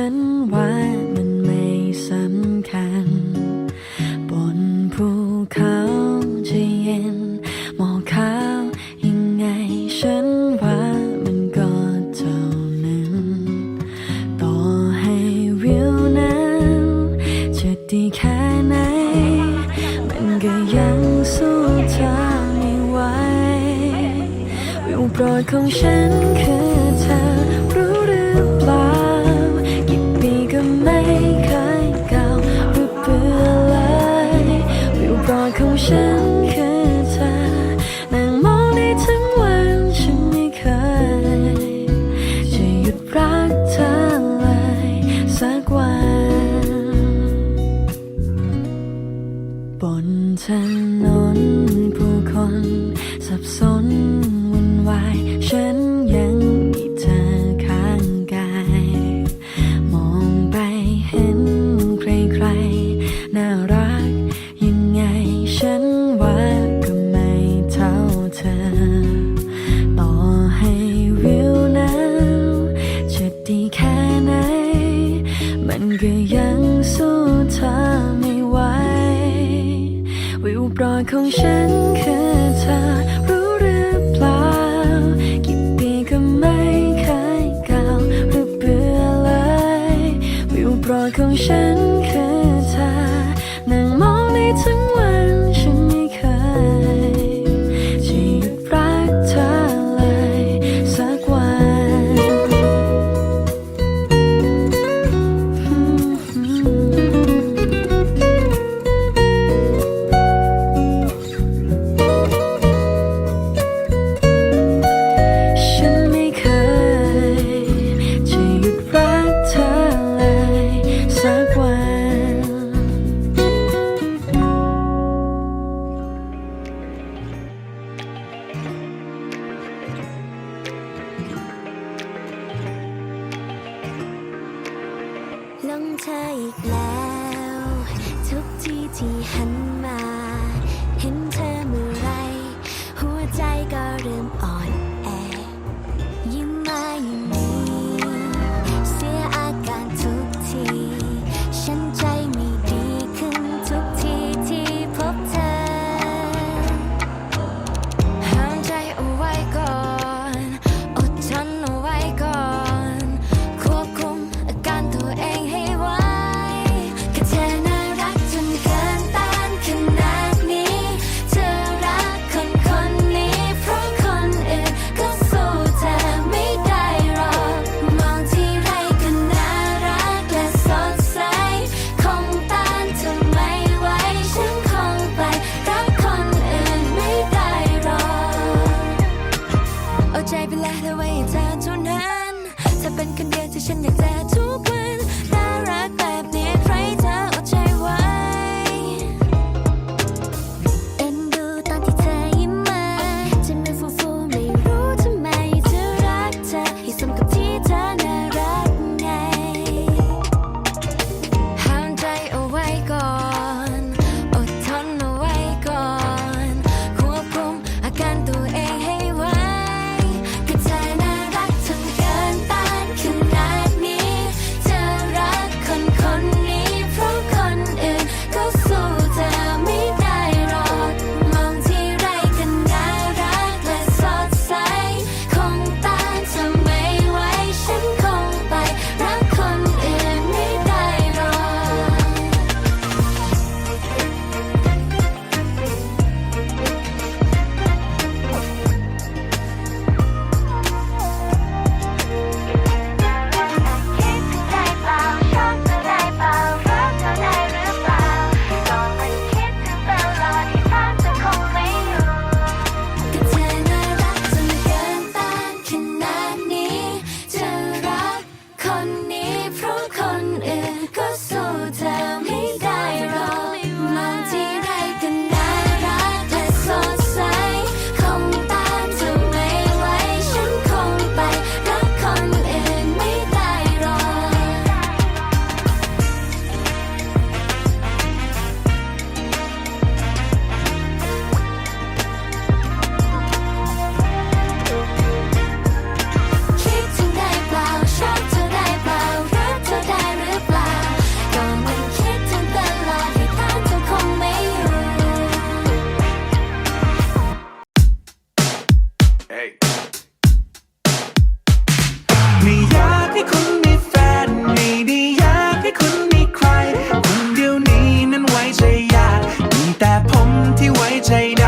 ฉันว่ามันไม่สำคัญ บนภูเขาจะเย็นหมอกขาวยังไงฉันว่ามันก็เท่านั้น ต่อให้วิวนั้นจะดีแค่ไหน มันก็ยังสู้เธอไม่ไหววิวโปรดของฉันคือ ฉันคือเธอนั่งมองทั้งวันฉันไม่เคย จะหยุดรักเธอเลยสักวัน บนถนนผู้คน สับสนวุ่นวายฉัน รอยของฉันคือเธอรู้หรือเปล่า กี่ปีก็ไม่เคยเก่าหรือเบื่อเลยวิวโปรของฉันคือ ทุกที่ที่หันมา เห็นเธอเมื่อไร หัวใจก็เริ่มอ่อน ไม่อยากให้คุณมีแฟน ไม่ได้อยากให้คุณมีใคร คนเดียวนี้นั้นไว้ใจยากมีแต่ผมที่ไว้ใจได้